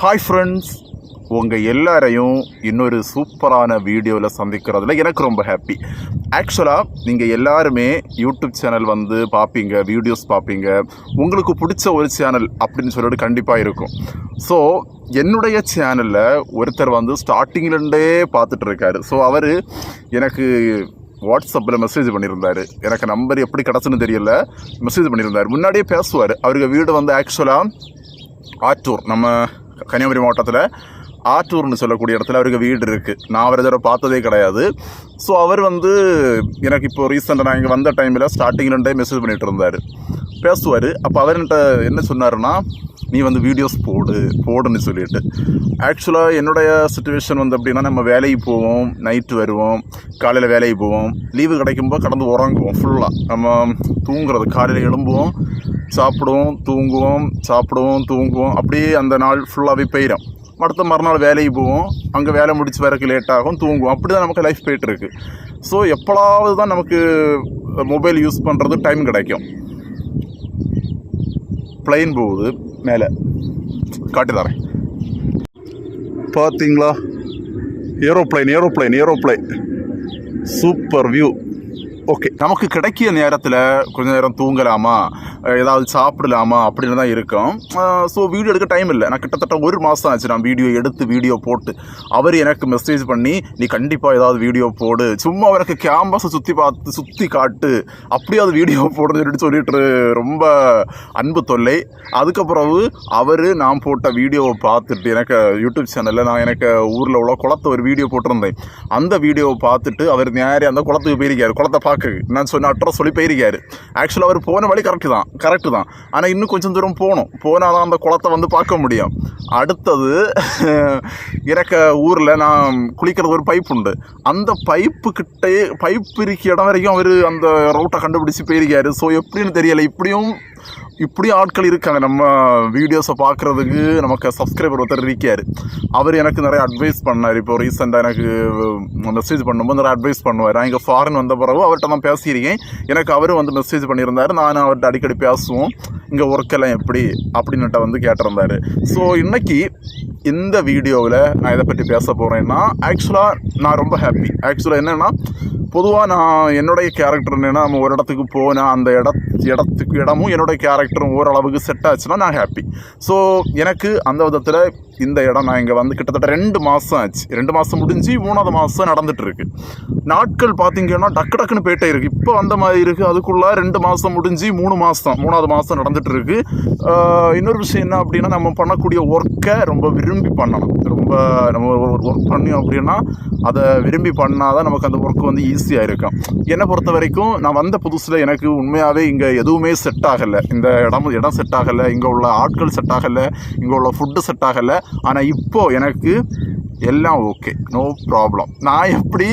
Hi friends உங்கள் எல்லாரையும் இன்னொரு சூப்பரான வீடியோவில் சந்திக்கிறதுல எனக்கு ரொம்ப ஹாப்பி ஆக்சுவலாக நீங்கள் எல்லாருமே யூடியூப் சேனல் வந்து பார்ப்பீங்க வீடியோஸ் பார்ப்பீங்க உங்களுக்கு பிடிச்ச ஒரு சேனல் அப்படின்னு சொல்லிட்டு கண்டிப்பாக இருக்கும். ஸோ என்னுடைய சேனலில் ஒருத்தர் வந்து ஸ்டார்டிங்லேருந்தே பார்த்துட்டு இருக்காரு. ஸோ அவர் எனக்கு வாட்ஸ்அப்பில் மெசேஜ் பண்ணியிருந்தாரு. எனக்கு நம்பர் எப்படி கிடச்சுன்னு தெரியல. மெசேஜ் பண்ணியிருந்தார். முன்னாடியே பேசுவார். அவருக்கு வீடு வந்து ஆக்சுவலாக ஆற்றூர் நம்ம கன்னியாகுமரி மாவட்டத்தில் ஆற்றூர்னு சொல்லக்கூடிய இடத்துல அவருக்கு வீடு இருக்குது நான் அவரை தடவை பார்த்ததே கிடையாது. ஸோ அவர் வந்து எனக்கு இப்போ ரீசெண்டாக நான் இங்கே வந்த டைமில் ஸ்டார்டிங்லேருந்தே மெசேஜ் பண்ணிட்டு இருந்தார். பேசுவார். அப்போ அவர்கிட்ட என்ன சொன்னாருன்னா நீ வந்து வீடியோஸ் போடு போடுன்னு சொல்லிட்டு. ஆக்சுவலாக என்னுடைய சுச்சுவேஷன் வந்து அப்படின்னா நம்ம வேலைக்கு போவோம் நைட்டு வருவோம் காலையில் வேலைக்கு போவோம். லீவு கிடைக்கும்போது கடந்து உறங்குவோம் ஃபுல்லாக நம்ம தூங்குறது காலையில் எழும்புவோம் சாப்பிடுவோம் தூங்குவோம் சாப்பிடுவோம் தூங்குவோம். அப்படியே அந்த நாள் ஃபுல்லாகவே போயிடும் அடுத்த மறுநாள் வேலைக்கு போவோம். அங்கே வேலை முடிச்சு வரக்கு லேட் ஆகும் தூங்குவோம். அப்படி தான் நமக்கு லைஃப் போயிட்டுருக்கு. ஸோ எப்போலாவது தான் நமக்கு மொபைல் யூஸ் பண்ணுறது டைம் கிடைக்கும். பிளைன் போகுது மேலே. காட்டி தரேன். பார்த்தீங்களா aeroplane aeroplane aeroplane super view okay நமக்கு கிடைக்கிற நேரத்தில் கொஞ்ச நேரம் தூங்கலாமா? ஏதாவது சாப்பிடலாமா? அப்படின்னு தான் இருக்கும். ஸோ வீடியோ எடுக்க டைம் இல்லை. நான் கிட்டத்தட்ட ஒரு மாதம் ஆச்சு நான் வீடியோ எடுத்து வீடியோ போட்டு. அவர் எனக்கு மெசேஜ் பண்ணி நீ கண்டிப்பாக ஏதாவது வீடியோ போடு. சும்மா எனக்கு கேம்பஸை சுற்றி பார்த்து சுற்றி காட்டு. அப்படியாவது வீடியோ போடுன்னு சொல்லிட்டு சொல்லிட்டு ரொம்ப அன்பு தொல்லை. அதுக்கப்புறவு அவர் நான் போட்ட வீடியோவை பார்த்துட்டு எனக்கு யூடியூப் சேனலில் நான் எனக்கு ஊரில் உள்ள குளத்தை ஒரு வீடியோ போட்டிருந்தேன். அந்த வீடியோவை பார்த்துட்டு அவர் நேரே அந்த குளத்துக்கு போயிருக்கார். குளத்தை பார்க்க நான் சொன்ன அட்ரஸ் சொல்லி போயிருக்காரு ஆக்சுவலாக அவர் போன வழி கரெக்டு தான் கரெக்டு தான். ஆனால் இன்னும் கொஞ்சம் தூரம் போகணும். போனால் தான் அந்த குளத்தை வந்து பார்க்க முடியும். அடுத்தது இறக்க ஊரில் நான் குளிக்கிறது ஒரு பைப் உண்டு. அந்த பைப்பு கிட்டே பைப் இருக்க இடம் வரைக்கும் அவர் அந்த ரூட்டை கண்டுபிடிச்சு போயிருக்காரு. ஸோ எப்படின்னு தெரியலை. இப்படியும் இப்படி ஆட்கள் இருக்காங்க. நம்ம வீடியோஸை பார்க்குறதுக்கு நமக்கு சப்ஸ்கிரைபர் ஒருத்தர் இருக்கார். அவர் எனக்கு நிறைய அட்வைஸ் பண்ணார். இப்போ ரீசெண்டாக எனக்கு மெசேஜ் பண்ணும்போது நிறைய அட்வைஸ் பண்ணுவார். நான் இங்கே ஃபாரின் வந்த பிறகு அவர்கிட்ட நான் பேசியிருக்கேன். எனக்கு அவரும் வந்து மெசேஜ் பண்ணியிருந்தார். நான் அவர்கிட்ட அடிக்கடி பேசுவோம். இங்கே ஒர்க்கெல்லாம் எப்படி? அப்படின்னுட்ட வந்து கேட்டிருந்தார். ஸோ இன்றைக்கி இந்த வீடியோவில் நான் இதை பற்றி பேச போகிறேன்னா ஆக்சுவலாக நான் ரொம்ப ஹாப்பி ஆக்சுவலாக என்னென்னா பொதுவாக நான் என்னுடைய கேரக்டர் என்னென்னா நம்ம ஒரு இடத்துக்கு போனால் அந்த இட இடத்துக்கு இடமும் என்னுடைய கேரக்டரும் ஓரளவுக்கு செட் ஆச்சுன்னா நான் ஹாப்பி ஸோ எனக்கு அந்த விதத்தில் இந்த இடம் நான் இங்கே வந்து கிட்டத்தட்ட ரெண்டு மாதம் ஆச்சு. ரெண்டு மாதம் முடிஞ்சு மூணாவது மாதம் நடந்துகிட்ருக்கு நாட்கள் பார்த்தீங்கன்னா டக்கு டக்குன்னு போயிட்டே இருக்குது இப்போ வந்த மாதிரி இருக்குது அதுக்குள்ளே ரெண்டு மாதம் முடிஞ்சு மூணு மாதம் மூணாவது மாதம் நடந்துகிட்ருக்கு இன்னொரு விஷயம் என்ன அப்படின்னா நம்ம பண்ணக்கூடிய ஒர்க்கை ரொம்ப விரும்பி பண்ணணும். ரொம்ப நம்ம ஒரு ஒர்க் பண்ணோம் அப்படின்னா அதை விரும்பி பண்ணாதான் நமக்கு அந்த ஒர்க் வந்து ஈஸியாக இருக்கும். என்னை பொறுத்த வரைக்கும் நான் வந்த புதுசில் எனக்கு உண்மையாகவே இங்கே எதுவுமே செட் ஆகலை. இந்த இடம் இடம் செட் ஆகலை. இங்கே உள்ள ஆட்கள் செட் ஆகலை. இங்கே உள்ள ஃபுட்டு செட் ஆகலை. ஆனால் இப்போது எனக்கு எல்லாம் ஓகே நோ ப்ராப்ளம் நான் எப்படி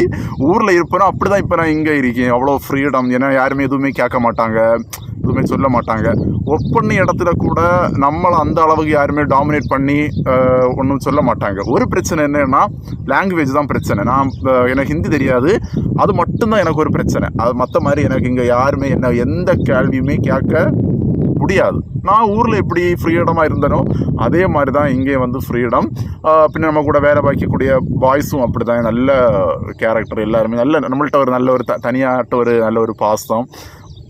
ஊரில் இருப்பேனோ அப்படி தான் இப்போ நான் இங்கே இருக்கேன். அவ்வளோ ஃப்ரீடம் ஏன்னா யாருமே எதுவுமே கேட்க மாட்டாங்க. எதுவுமே சொல்ல மாட்டாங்க. ஒர்க் பண்ணி இடத்துல கூட நம்மளை அந்த அளவுக்கு யாருமே டாமினேட் பண்ணி ஒன்றும் சொல்ல மாட்டாங்க. ஒரு பிரச்சனை என்னென்னா லாங்குவேஜ் தான் பிரச்சனை. நான் எனக்கு ஹிந்தி தெரியாது. அது மட்டும்தான் எனக்கு ஒரு பிரச்சனை. அது மற்ற மாதிரி எனக்கு இங்கே யாருமே என்ன எந்த கேள்வியுமே கேட்க முடியாது. நான் ஊரில் எப்படி ஃப்ரீடமாக இருந்தனோ அதே மாதிரி தான் இங்கே வந்து ஃப்ரீடம் பின்ன நம்ம கூட வேலை பார்க்கக்கூடிய பாய்ஸும் அப்படி தான் நல்ல கேரக்டர் எல்லாருமே. நல்ல நம்மள்ட்ட ஒரு நல்ல ஒரு த தனியாட்ட ஒரு நல்ல ஒரு பாசம்.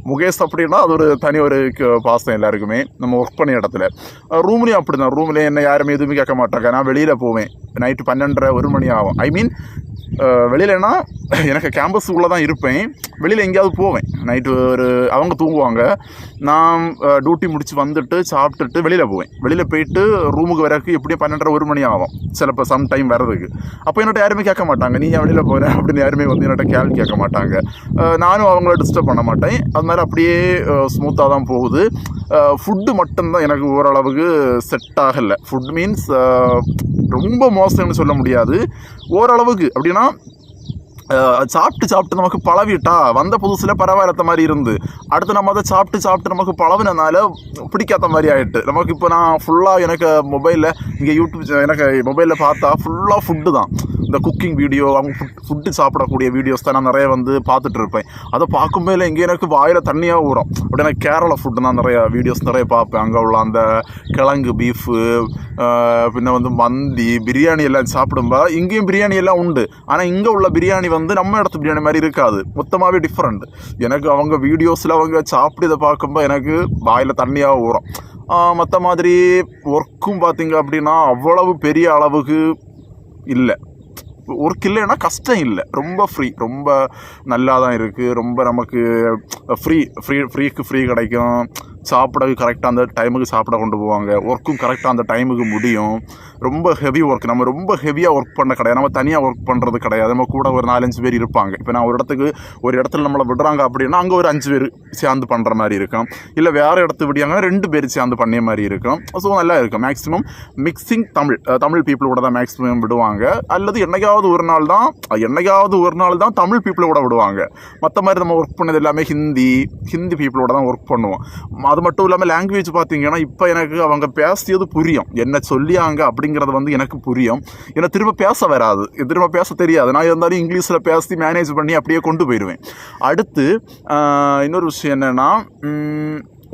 முகேஷ் அப்படின்னா அது ஒரு தனி ஒரு பாசம் எல்லாருக்குமே. நம்ம ஒர்க் பண்ண இடத்துல. ரூம்லேயும் அப்படி தான் ரூம்லேயும் என்ன யாருமே எதுவுமே கேட்க மாட்டாங்க. நான் வெளியில் போவேன். நைட்டு பன்னெண்டரை ஒரு மணி ஆகும். ஐ மீன் வெளியிலனா எனக்கு கேம்பஸ் உள்ளே தான் இருப்பேன். வெளியில் எங்கேயாவது போவேன். நைட்டு ஒரு அவங்க தூங்குவாங்க. நான் டியூட்டி முடித்து வந்துட்டு சாப்பிட்டுட்டு வெளியில் போவேன். வெளியில் போயிட்டு ரூமுக்கு வரக்கு எப்படியும் பன்னெண்டரை ஒரு மணி ஆகும். சிலப்போ சம் டைம் வர்றதுக்கு. அப்போ என்னட்ட யாருமே கேட்க மாட்டாங்க. நீ ஏன் வெளியில் போகிறேன் அப்படின்னு யாருமே வந்து என்னட்ட கேள்வி கேட்க மாட்டாங்க. நானும் அவங்கள டிஸ்டர்ப் பண்ண மாட்டேன். அதனால அப்படியே ஸ்மூத்தாக தான் போகுது. ஃபுட்டு மட்டும்தான் எனக்கு ஓரளவுக்கு செட் ஆகலை. ஃபுட் மீன்ஸ் ரொம்ப மோசம்னு சொல்ல முடியாது. ஓரளவுக்கு. அப்படின்னா சாப்பிட்டு சாப்பிட்டு நமக்கு பழவிட்டா வந்த புதுசில் பரவாயில்லாத மாதிரி இருந்து அடுத்து நம்ம அதை சாப்பிட்டு சாப்பிட்டு நமக்கு பழவினனால பிடிக்காத மாதிரி ஆயிட்டு. நமக்கு இப்போ நான் ஃபுல்லாக எனக்கு மொபைலில் இங்கே யூடியூப் எனக்கு மொபைலில் பார்த்தா ஃபுல்லாக ஃபுட்டு தான். இந்த குக்கிங் வீடியோ அவங்க ஃபுட் ஃபுட்டு சாப்பிடக்கூடிய வீடியோஸ் தான் நான் நிறைய வந்து பார்த்துட்டு இருப்பேன். அதை பார்க்கும்போது இங்கே எனக்கு வாயில் தண்ணியாக ஊறும். அப்படின்னா கேரளா ஃபுட்டு தான் நிறைய வீடியோஸ் நிறைய பார்ப்பேன். அங்கே உள்ள அந்த கிழங்கு பீஃபு பின்ன வந்து மந்தி பிரியாணி எல்லாம் சாப்பிடும்போது இங்கேயும் பிரியாணி எல்லாம் உண்டு. ஆனால் இங்கே உள்ள பிரியாணி வந்து வந்து நம்ம இடத்து பிரியாணி மாதிரி இருக்காது. மொத்தமாகவே டிஃப்ரெண்ட் எனக்கு அவங்க வீடியோஸில் அவங்க சாப்பிட்டதை பார்க்கும்போது எனக்கு வாயில் தண்ணியாக ஊறும். மற்ற மாதிரி ஒர்க்கும் பார்த்தீங்க அப்படின்னா அவ்வளவு பெரிய அளவுக்கு இல்லை. ஒர்க் இல்லைன்னா கஷ்டம் இல்லை. ரொம்ப ஃப்ரீ ரொம்ப நல்லா தான் இருக்குது ரொம்ப நமக்கு ஃப்ரீ ஃப்ரீ ஃப்ரீக்கு ஃப்ரீ கிடைக்கும். சாப்பிட கரெக்டாக அந்த டைமுக்கு சாப்பிட கொண்டு போவாங்க. ஒர்க்கும் கரெக்டாக அந்த டைமுக்கு முடியும். ரொம்ப ஹெவி ஒர்க் நம்ம ரொம்ப ஹெவியாக ஒர்க் பண்ண கிடையாது. நம்ம தனியாக ஒர்க் பண்ணுறது கிடையாது. நம்ம கூட ஒரு நாலஞ்சு பேர் இருப்பாங்க. இப்போ நான் ஒரு இடத்துக்கு ஒரு இடத்துல நம்மளை விடுறாங்க அப்படின்னா அங்கே ஒரு அஞ்சு பேர் சேர்ந்து பண்ணுற மாதிரி இருக்கும். இல்லை வேறு இடத்து விடியாங்கன்னா ரெண்டு பேர் சேர்ந்து பண்ணிய மாதிரி இருக்கும். ஸோ நல்லா இருக்கும். Maximum mixing Tamil Tamil people கூட தான் மேக்ஸிமம் விடுவாங்க. அல்லது என்னைக்காவது ஒரு நாள் தான் என்னைக்காவது ஒரு நாள் தான் தமிழ் பீப்புளோட கூட விடுவாங்க. மற்ற மாதிரி நம்ம ஒர்க் பண்ணது எல்லாமே ஹிந்தி ஹிந்தி பீப்புளோட தான் ஒர்க் பண்ணுவோம். அது மட்டும் இல்லாமல் லாங்குவேஜ் பார்த்தீங்கன்னா இப்போ எனக்கு அவங்க பேசியது புரியும். என்ன சொல்லியாங்க அப்படிங்கிறது வந்து எனக்கு புரியும். ஏன்னா திரும்ப பேச வராது. திரும்ப பேச தெரியாது. நான் இருந்தாலும் இங்கிலீஷில் பேசி மேனேஜ் பண்ணி அப்படியே கொண்டு போயிடுவேன். அடுத்து இன்னொரு விஷயம் என்னென்னா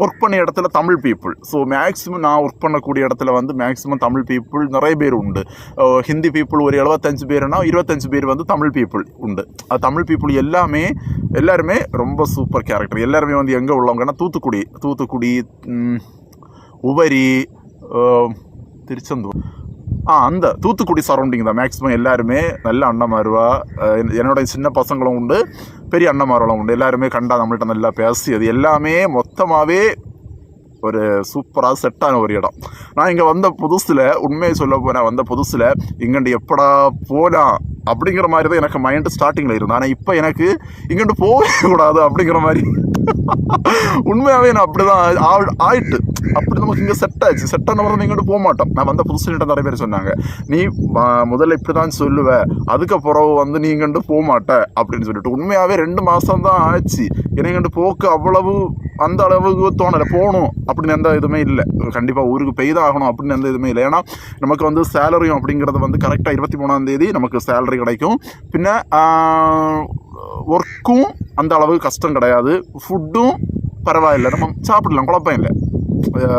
ஒர்க் பண்ண இடத்துல தமிழ் பீப்புள் ஸோ மேக்ஸிமம் நான் ஒர்க் பண்ணக்கூடிய இடத்துல வந்து மேக்ஸிமம் தமிழ் பீப்புள் நிறைய பேர் உண்டு. ஹிந்தி பீப்புள் ஒரு எழுபத்தஞ்சு பேர்னா இருபத்தஞ்சு பேர் வந்து தமிழ் பீப்புள் உண்டு. அது தமிழ் பீப்புள் எல்லாமே எல்லாருமே ரொம்ப சூப்பர் கேரக்டர் எல்லாருமே வந்து எங்கே உள்ளவங்கன்னா தூத்துக்குடி தூத்துக்குடி உபரி திருச்செந்தூர். ஆ அந்த தூத்துக்குடி சரௌண்டிங் தான். மேக்ஸிமம் எல்லாருமே நல்ல அண்ணமாருவா என்னோட சின்ன பசங்களும் உண்டு. பெரிய அண்ணமார்களும் உண்டு. எல்லாருமே கண்டா நம்மள்கிட்ட நல்லா பேசி அது எல்லாமே மொத்தமாகவே ஒரு சூப்பராக செட்டான ஒரு இடம். நான் இங்கே வந்த புதுசில் உண்மையை சொல்ல போனேன் வந்த புதுசில் இங்கண்டு எப்படா போனால் அப்படிங்கிற மாதிரி தான் எனக்கு மைண்டு ஸ்டார்டிங்கில் இருந்தது ஆனால் இப்போ எனக்கு இங்கண்டு போகவே கூடாது அப்படிங்கிற மாதிரி. உண்மையாகவே நான் அப்படி தான் ஆயிட்டு. அப்படி நமக்கு இங்கே செட் ஆச்சு செட் ஆன நம்ம இங்கிட்டு போக மாட்டோம். நான் வந்த புதுசுகிட்ட நிறைய பேர் சொன்னாங்க நீ முதல்ல இப்படி தான் சொல்லுவ அதுக்கப்புறம் வந்து நீ இங்கண்டு போக மாட்ட. அப்படின்னு சொல்லிட்டு. உண்மையாகவே ரெண்டு மாதம் தான் ஆச்சு. ஏன்னா இங்கிட்டு போக்கு அவ்வளவு அந்த அளவுக்கு தோணலை. போகணும் அப்படின்னு எந்த இதுவுமே இல்லை. கண்டிப்பாக ஊருக்கு பெய்தான் ஆகணும் அப்படின்னு எந்த இதுவுமே இல்லை. ஏன்னா நமக்கு வந்து சேலரியும் அப்படிங்கிறது வந்து கரெக்டாக இருபத்தி மூணாம் தேதி நமக்கு சேலரி சேலரி கிடைக்கும். பின்ன ஒர்க்கும் அந்த அளவுக்கு கஷ்டம் கிடையாது. ஃபுட்டும் பரவாயில்லை. நம்ம சாப்பிடலாம் குழப்பம் இல்லை.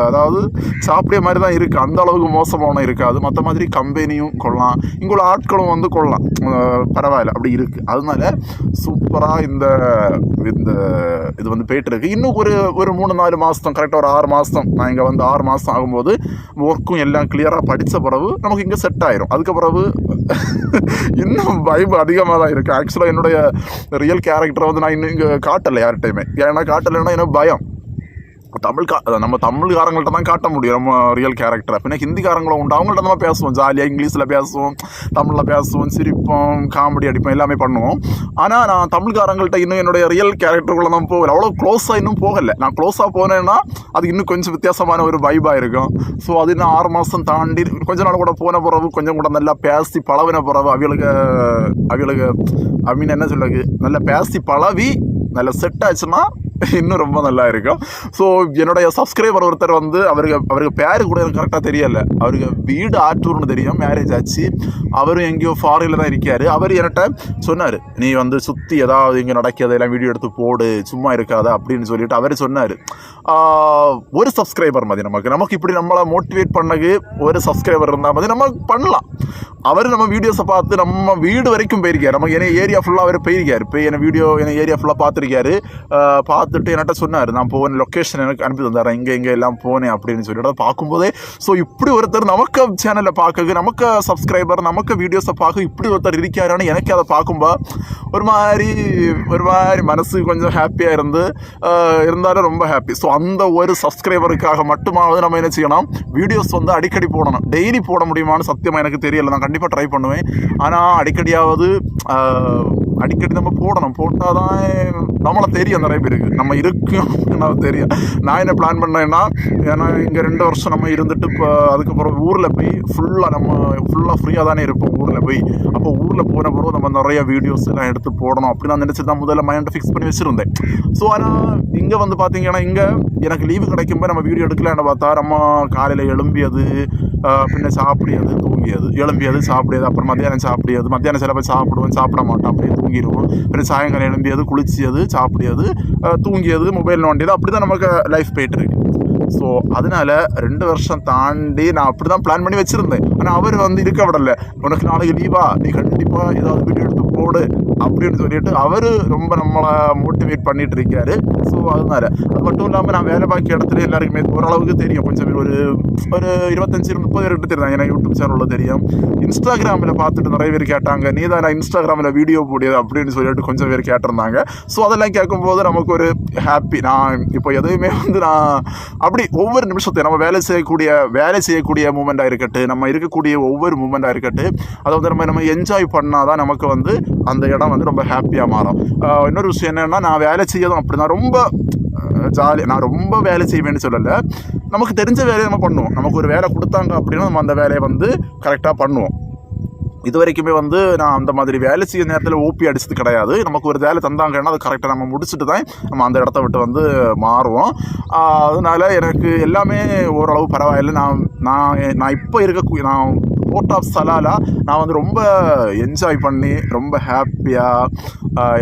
அதாவது சாப்பிடிய மாதிரி தான் இருக்குது அந்த அளவுக்கு மோசமான இருக்காது. மற்ற மாதிரி கம்பெனியும் கொள்ளலாம். இங்குள்ள ஆட்களும் வந்து கொள்ளலாம். பரவாயில்ல. அப்படி இருக்குது அதனால சூப்பராக இந்த இந்த இது வந்து போயிட்டு இருக்கு. இன்னும் ஒரு ஒரு மூணு நாலு மாதம் கரெக்டாக ஒரு ஆறு மாதம் நான் இங்கே வந்து ஆறு மாதம் ஆகும்போது ஒர்க்கும் எல்லாம் கிளியராக படித்த பிறகு நமக்கு இங்கே செட் ஆயிரும். அதுக்கு பிறகு இன்னும் வைப் அதிகமாக தான் இருக்குது ஆக்சுவலாக என்னுடைய ரியல் கேரக்டரை வந்து நான் இன்னும் இங்கே காட்டலை யார்கிட்டையுமே. ஏன்னா காட்டலைன்னா எனக்கு பயம். தமிழ் கா நம்ம தமிழ்காரங்கள்ட்ட தான் காட்ட முடியும் நம்ம ரியல் கேரக்டரை பின்ன ஹிந்திக்காரங்களும் உண்டு அவங்கள்ட்ட நம்ம பேசுவோம் ஜாலியாக இங்கிலீஷில் பேசுவோம் தமிழில் பேசுவோம் சிரிப்போம் காமெடி அடிப்போம் எல்லாமே பண்ணுவோம் ஆனால் நான் தமிழ்காரங்கள்ட்ட இன்னும் என்னுடைய ரியல் கேரக்டருக்குள்ள தான் போகல அவ்வளோ க்ளோஸாக இன்னும் போகலை நான் க்ளோஸாக போனேன்னா அது இன்னும் கொஞ்சம் வித்தியாசமான ஒரு வைபாக இருக்கும் ஸோ அது இன்னும் ஆறு மாதம் தாண்டி கொஞ்ச நாள் கூட போன பிறகு கொஞ்சம் கூட நல்லா பேசி பழவின பிறகு அவளுக்கு அவளுக்கு ஐ மீன் என்ன சொல்லுது நல்லா பேசி பழவி நல்லா செட் ஆச்சுன்னா இன்னும் ரொம்ப நல்லா இருக்கும். ஸோ என்னுடைய சப்ஸ்கிரைபர் ஒருத்தர் வந்து அவருக்கு அவருக்கு பேர் கூட எனக்கு கரெக்டாக தெரியல. அவருக்கு வீடு ஆற்றூர்னு தெரியும் மேரேஜ் ஆச்சு. அவரும் எங்கேயோ ஃபாரினில் தான் இருக்கார். அவர் என்கிட்ட சொன்னார் நீ வந்து சுற்றி ஏதாவது இங்கே நடக்கிறதெல்லாம் வீடியோ எடுத்து போடு சும்மா இருக்காத அப்படின்னு சொல்லிட்டு அவர் சொன்னார். ஒரு சப்ஸ்கிரைபர் மாதிரி நமக்கு. நமக்கு இப்படி நம்மளை மோட்டிவேட் பண்ணக்கு ஒரு சப்ஸ்கிரைபர் இருந்தால் மாதிரி நம்ம பண்ணலாம். அவர் நம்ம வீடியோஸை பார்த்து நம்ம வீடு வரைக்கும் போயிருக்கார். நம்ம என்ன ஏரியா ஃபுல்லாக அவர் போயிருக்கார். போய் என்ன வீடியோ என்ன ஏரியா ஃபுல்லாக பார்த்துருக்காரு. பார்த்து பார்த்துட்டு என்கிட்ட சொன்னார் நான் போன லொக்கேஷன் எனக்கு அனுப்பி தந்தாரேன் இங்கே இங்கே எல்லாம் போனேன் அப்படின்னு சொல்லிட்டு. பார்க்கும்போதே ஸோ இப்படி ஒருத்தர் நமக்கு சேனலில் பார்க்க நமக்கு சப்ஸ்கிரைபர் நமக்கு வீடியோஸை பார்க்க இப்படி ஒருத்தர் இருக்காருன்னு எனக்கு அதை பார்க்கும்போது ஒரு மாதிரி ஒரு மாதிரி மனசு கொஞ்சம் ஹாப்பியாக இருந்து இருந்தாலும் ரொம்ப ஹாப்பி ஸோ அந்த ஒரு சப்ஸ்கிரைபருக்காக மட்டுமாவது நம்ம என்ன செய்யணும்? வீடியோஸ் வந்து அடிக்கடி போடணும். டெய்லி போட முடியுமான்னு சத்தியமாக எனக்கு தெரியல. நான் கண்டிப்பாக ட்ரை பண்ணுவேன். ஆனால் அடிக்கடியாவது அடிக்கடி நம்ம போடணும். போட்டால் தான் நம்மளை தெரியும் நிறைய பேருக்கு. நம்ம இருக்கும் நான் தெரியும். நான் என்ன பிளான் பண்ணேன்னா ஏன்னா இங்கே ரெண்டு வருஷம் நம்ம இருந்துட்டு இப்போ அதுக்கப்புறம் ஊரில் போய் ஃபுல்லாக நம்ம ஃபுல்லாக ஃப்ரீயாக தானே இருப்போம் ஊரில் போய். அப்போ ஊரில் போன பிறகு நம்ம நிறைய வீடியோஸ் எல்லாம் எடுத்து போடணும் அப்படின்னு நான் நினச்சி தான் முதல்ல மைண்டை ஃபிக்ஸ் பண்ணி வச்சுருந்தேன். ஸோ ஆனால் இங்கே வந்து பார்த்தீங்கன்னா இங்கே எனக்கு லீவு கிடைக்கும்போது நம்ம வீடியோ எடுக்கலான்னு பார்த்தா நம்ம காலையில் எழும்பியது பின்ன சாப்பிடியது தூங்கியது. எழும்பியது சாப்பிடியது அப்புறம் மத்தியானம் சாப்பிடியது. மத்தியானம் சில பேர் சாப்பிடுவோம் சாப்பிட மாட்டோம் அப்படியே தூங்கிடுவோம் அப்புறம் சாயங்காலம் எழும்பியது குளிச்சியது சாப்பிடியது தூங்கியது மொபைல் நோண்டியது அப்படி தான் நமக்கு லைஃப் போயிட்டு இருக்கு ஸோ அதனால் ரெண்டு வருஷம் தாண்டி நான் அப்படி தான் பிளான் பண்ணி வச்சுருந்தேன். ஆனால் அவர் வந்து இருக்க விடலை. உனக்கு நாளைக்கு லீவா நீ கண்டிப்பாக ஏதாவது வீடியோ எடுத்து போடு. அப்படின்னு சொல்லிட்டு அவர் ரொம்ப நம்மளை மோட்டிவேட் பண்ணிட்டு இருக்காரு ஸோ அதனால. அது மட்டும் இல்லாமல் நான் வேலை பார்க்க இடத்துல எல்லாருக்குமே ஓரளவுக்கு தெரியும். கொஞ்சம் பேர் ஒரு ஒரு இருபத்தஞ்சு முப்பது பேர்கிட்ட தெரியும். எனக்கு யூடியூப் சேனலில் தெரியும். இன்ஸ்டாகிராமில் பார்த்துட்டு நிறைய பேர் கேட்டாங்க. நீ தான் நான் இன்ஸ்டாகிராமில் வீடியோ போடியது அப்படின்னு சொல்லிட்டு கொஞ்சம் பேர் கேட்டிருந்தாங்க. ஸோ அதெல்லாம் கேட்கும்போது நமக்கு ஒரு ஹாப்பி நான் இப்போ எதையுமே வந்து நான் அப்படி ஒவ்வொரு நிமிஷத்தையும் நம்ம வேலை செய்யக்கூடிய வேலை செய்யக்கூடிய மூமெண்ட்டாக இருக்கட்டும் நம்ம இருக்கக்கூடிய ஒவ்வொரு மூமெண்ட்டாக இருக்கட்டும் அதை வந்து நம்ம நம்ம என்ஜாய் பண்ணால் தான் நமக்கு வந்து அந்த இடம் வந்து ரொம்ப ஹாப்பியாக மாறும். இன்னொரு விஷயம் என்னென்னா நான் வேலை செய்யதும் அப்படி தான் ரொம்ப ஜாலி நான் ரொம்ப வேலை செய்வேன்னு சொல்லலை. நமக்கு தெரிஞ்ச வேலையை நம்ம பண்ணுவோம். நமக்கு ஒரு வேலை கொடுத்தாங்க அப்படின்னா நம்ம அந்த வேலையை வந்து கரெக்டாக பண்ணுவோம். இது வரைக்குமே வந்து நான் அந்த மாதிரி வேலை செய்ய நேரத்தில் ஓபி அடிச்சது கிடையாது. நமக்கு ஒரு வேலை தந்தாங்கன்னா அது கரெக்டாக நம்ம முடிச்சுட்டு தான் நம்ம அந்த இடத்த விட்டு வந்து மாறுவோம். அதனால் அதனால எனக்கு எல்லாமே ஓரளவு பரவாயில்லை. நான் நான் நான் இப்போ இருக்க நான் போர்ட் ஆஃப் சலாலா நான் வந்து ரொம்ப என்ஜாய் பண்ணி ரொம்ப ஹாப்பியாக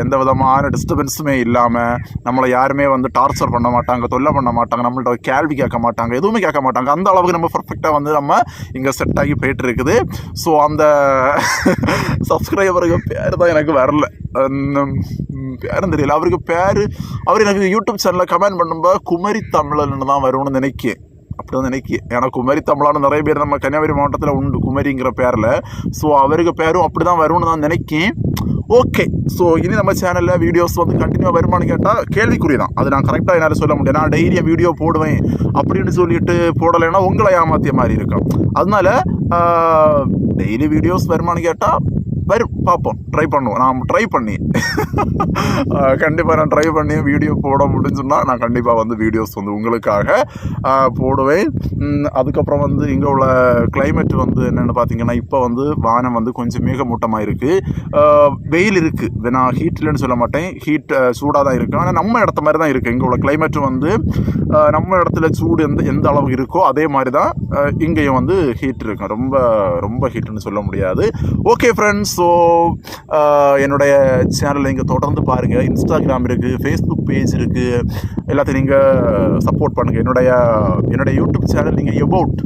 எந்த விதமான டிஸ்டர்பன்ஸுமே இல்லாமல் நம்மளை யாருமே வந்து டார்ச்சர் பண்ண மாட்டாங்க தொல்லை பண்ண மாட்டாங்க நம்மள்ட்ட கேள்வி கேட்க மாட்டாங்க எதுவுமே கேட்க மாட்டாங்க. அந்த அளவுக்கு நம்ம பர்ஃபெக்டாக வந்து நம்ம இங்கே செட் ஆகி போயிட்டு இருக்குது. ஸோ அந்த சப்ஸ்கிரைபருக்கு பேர் தான் எனக்கு வரல. பேரும் தெரியல. அவருக்கு பேர் அவர் எனக்கு யூடியூப் சேனலில் கமெண்ட் பண்ணும்போது குமரி தமிழன்னு தான் வரும்னு நினைக்கிறேன் அப்படின்னு நினைக்கி ஏன்னா குமரி தமிழான நிறைய பேர் நம்ம கன்னியாகுமரி மாவட்டத்தில் உண்டு குமரிங்கிற பேரில். ஸோ அவருக்கு பேரும் அப்படி தான் வரும்னு தான் நினைக்கிறேன் ஓகே ஸோ இனி நம்ம சேனலில் வீடியோஸ் வந்து கண்டினியூவாக வருமானு கேட்டால் கேள்விக்குறி தான் அது நான் கரெக்டாக என்னால் சொல்ல முடியும் நான் டெய்லியும் வீடியோ போடுவேன் அப்படின்னு சொல்லிட்டு போடலைன்னா உங்களை ஏமாத்திய மாதிரி இருக்கும். அதனால டெய்லி வீடியோஸ் வருமானு கேட்டால் வரும். பார்ப்போம். ட்ரை பண்ணுவோம். நான் ட்ரை பண்ணி. கண்டிப்பாக நான் ட்ரை பண்ணி வீடியோ போட முடிஞ்சுன்னா நான் கண்டிப்பாக வந்து வீடியோஸ் வந்து உங்களுக்காக போடுவேன். அதுக்கப்புறம் வந்து இங்கே உள்ள கிளைமேட் வந்து என்னென்னு பார்த்தீங்கன்னா இப்போ வந்து வானம் வந்து கொஞ்சம் மேகமூட்டமாக இருக்குது வெயில் இருக்குது நான் ஹீட்லன்னு சொல்ல மாட்டேன். ஹீட் சூடாக தான் இருக்குது ஆனால் நம்ம இடத்த மாதிரி தான் இருக்குது இங்கே உள்ள கிளைமேட் வந்து நம்ம இடத்துல சூடு எந்த எந்த அளவு இருக்கோ அதே மாதிரி தான் இங்கேயும் வந்து ஹீட் இருக்கும் ரொம்ப ரொம்ப ஹீட்னு சொல்ல முடியாது. ஓகே ஃப்ரெண்ட்ஸ் ஸோ uh, என்னுடைய சேனலை நீங்கள் தொடர்ந்து பாருங்கள் இன்ஸ்டாகிராம் இருக்குது ஃபேஸ்புக் பேஜ் இருக்குது எல்லாத்தையும் நீங்கள் சப்போர்ட் uh, பண்ணுங்கள் என்னுடைய என்னுடைய யூடியூப் சேனல் நீங்கள் எபவுட்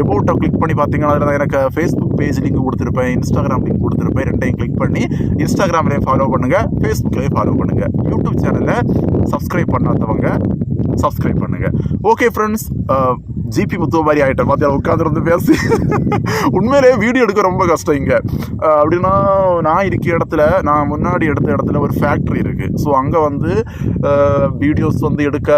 எபவுட்டை கிளிக் பண்ணி பார்த்தீங்கன்னா அதில் எனக்கு ஃபேஸ்புக் பேஜ் லிங்க் கொடுத்துருப்பேன் இன்ஸ்டாகிராம் லிங்க் கொடுத்துருப்பேன். ரெண்டையும் கிளிக் பண்ணி இன்ஸ்டாகிராம்லேயும் ஃபாலோ பண்ணுங்கள் ஃபேஸ்புக்லேயும் ஃபாலோ பண்ணுங்கள் யூடியூப் சேனலை சப்ஸ்கிரைப் பண்ணாதவங்க சப்ஸ்கிரைப் பண்ணுங்கள் ஓகே ஃப்ரெண்ட்ஸ் ஜிபி முத்துவ மாதிரி ஆகிட்டேன் பார்த்தியா உட்காந்துருந்து பேசி. உண்மையிலேயே வீடியோ எடுக்க ரொம்ப கஷ்டம் இங்கே. அப்படின்னா நான் இருக்க இடத்துல நான் முன்னாடி எடுத்த இடத்துல ஒரு ஃபேக்ட்ரி இருக்குது ஸோ அங்கே வந்து வீடியோஸ் வந்து எடுக்க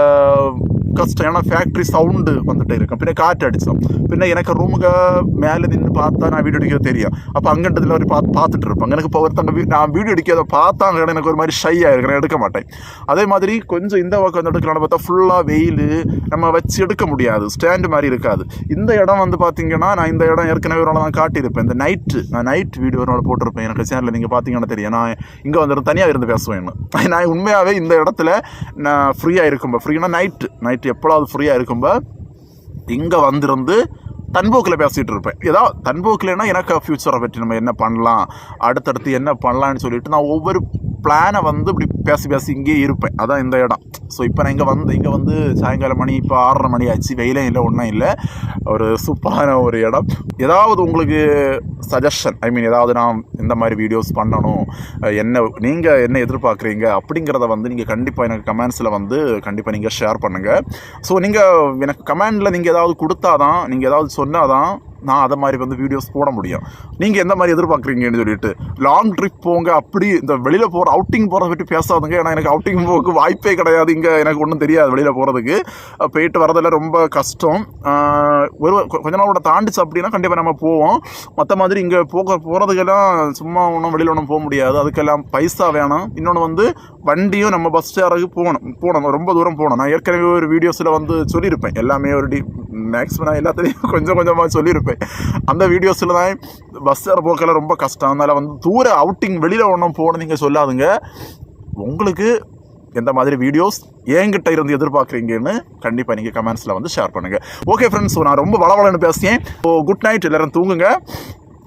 கஷ்டம். ஃபேக்ட்ரி சவுண்டு வந்துட்டே இருக்கும். பின்ன காற்று அடிச்சோம். பின்ன எனக்கு ரூமுக்கு மேலே நின்று பார்த்தா நான் வீடியோ எடுக்கிறது தெரியும் அப்போ அங்கன்றதுல ஒரு பார்த்து பார்த்துட்டு இருப்பாங்க. எனக்கு இப்போ ஒருத்தங்க வீ- நான் வீடியோ எடுக்கிறத பார்த்தாங்க எனக்கு ஒரு மாதிரி ஷை ஆகிருக்கிறேன் எடுக்க மாட்டேன். அதே மாதிரி கொஞ்சம் இந்த பக்கம் வந்து எடுக்கலாம்னு பார்த்தா ஃபுல்லாக வெயில் நம்ம வச்சு எடுக்க முடியாது. ஸ்டாண்டு மாதிரி இருக்காது. இந்த இடம் வந்து பார்த்தீங்கன்னா நான் இந்த இடம் ஏற்கனவே ஒரு நாள் நான் காட்டியிருப்பேன். இந்த நைட்டு நான் நைட் வீடியோ ஒரு நாள் போட்டிருப்பேன். எனக்கு சேனலில் நீங்கள் பார்த்தீங்கன்னா தெரியும். நான் இங்கே வந்து தனியாக இருந்து பேசுவேன். நான் உண்மையாகவே இந்த இடத்துல நான் ஃப்ரீயாக இருக்கும்போது ஃப்ரீனா நைட்டு நைட் நைட்டு எப்போதாவது ஃப்ரீயாக இருக்கும்போது இங்கே வந்திருந்து தன்போக்கில் பேசிகிட்டு இருப்பேன். ஏதாவது தன்போக்கில்னா எனக்கு ஃப்யூச்சரை பற்றி நம்ம என்ன பண்ணலாம் அடுத்தடுத்து என்ன பண்ணலான்னு சொல்லிட்டு நான் ஒவ்வொரு பிளானை வந்து இப்படி பேசி பேசி இங்கேயே இருப்பேன். அதான் இந்த இடம். ஸோ இப்போ நான் இங்கே வந்து இங்கே வந்து சாயங்காலம் மணி இப்போ ஆறரை மணி ஆச்சு வெயிலே இல்லை ஒன்றும் இல்லை. ஒரு சூப்பரான ஒரு இடம். ஏதாவது உங்களுக்கு சஜஷன் ஐ மீன் ஏதாவது நான் இந்த மாதிரி வீடியோஸ் பண்ணணும் என்ன நீங்கள் என்ன எதிர்பார்க்குறீங்க அப்படிங்கிறத வந்து நீங்கள் கண்டிப்பாக எனக்கு கமெண்ட்ஸில் வந்து கண்டிப்பாக நீங்கள் ஷேர் பண்ணுங்கள் ஸோ நீங்கள் எனக்கு கமெண்டில் நீங்கள் ஏதாவது கொடுத்தாதான் நீங்கள் ஏதாவது சொன்னாதான் நான் அதை மாதிரி வந்து வீடியோஸ் போட முடியும். நீங்கள் எந்த மாதிரி எதிர்பார்க்குறீங்கன்னு சொல்லிட்டு லாங் ட்ரிப் போங்க அப்படி இந்த வெளியில் போகிற அவுட்டிங் போகிறத பற்றி பேசாதுங்க. ஏன்னா எனக்கு அவுட்டிங் போக்கு வாய்ப்பே கிடையாது. இங்கே எனக்கு ஒன்றும் தெரியாது வெளியில் போகிறதுக்கு போயிட்டு வரதெல்லாம் ரொம்ப கஷ்டம். ஒரு கொஞ்ச நாளோட தாண்டிச்சு அப்படின்னா கண்டிப்பாக நம்ம போவோம். மற்ற மாதிரி இங்கே போக போகிறதுக்கெல்லாம் சும்மா ஒன்றும் வெளியில் ஒன்றும் போக முடியாது. அதுக்கெல்லாம் பைசா வேணும். இன்னொன்று வந்து வண்டியும் நம்ம பஸ் ஸ்டாருக்கு போகணும் போகணும். ரொம்ப தூரம் போகணும். நான் ஏற்கனவே ஒரு வீடியோஸில் வந்து சொல்லியிருப்பேன். எல்லாமே ஒரு டி மேக்ஸிமம் நான் எல்லாத்துலேயும் கொஞ்சம் கொஞ்சமாக சொல்லியிருப்பேன். அந்த வீடியோஸில் தான் பஸ் ஏற போக்கெல்லாம் ரொம்ப கஷ்டம். அதனால் வந்து தூர அவுட்டிங் வெளியில் ஒன்றும் போகணும் நீங்கள் சொல்லாதுங்க. உங்களுக்கு எந்த மாதிரி வீடியோஸ் என்கிட்ட இருந்து எதிர்பார்க்குறீங்கன்னு கண்டிப்பாக நீங்கள் கமெண்ட்ஸில் வந்து ஷேர் பண்ணுங்கள் ஓகே ஃப்ரெண்ட்ஸ் நான் ரொம்ப வளவலன்னு பேசுகிறேன் ஓ குட் நைட் எல்லோரும் தூங்குங்க.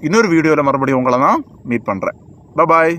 இன்னொரு வீடியோவில் மறுபடியும் உங்களை தான் மீட் பண்ணுறேன் பாய்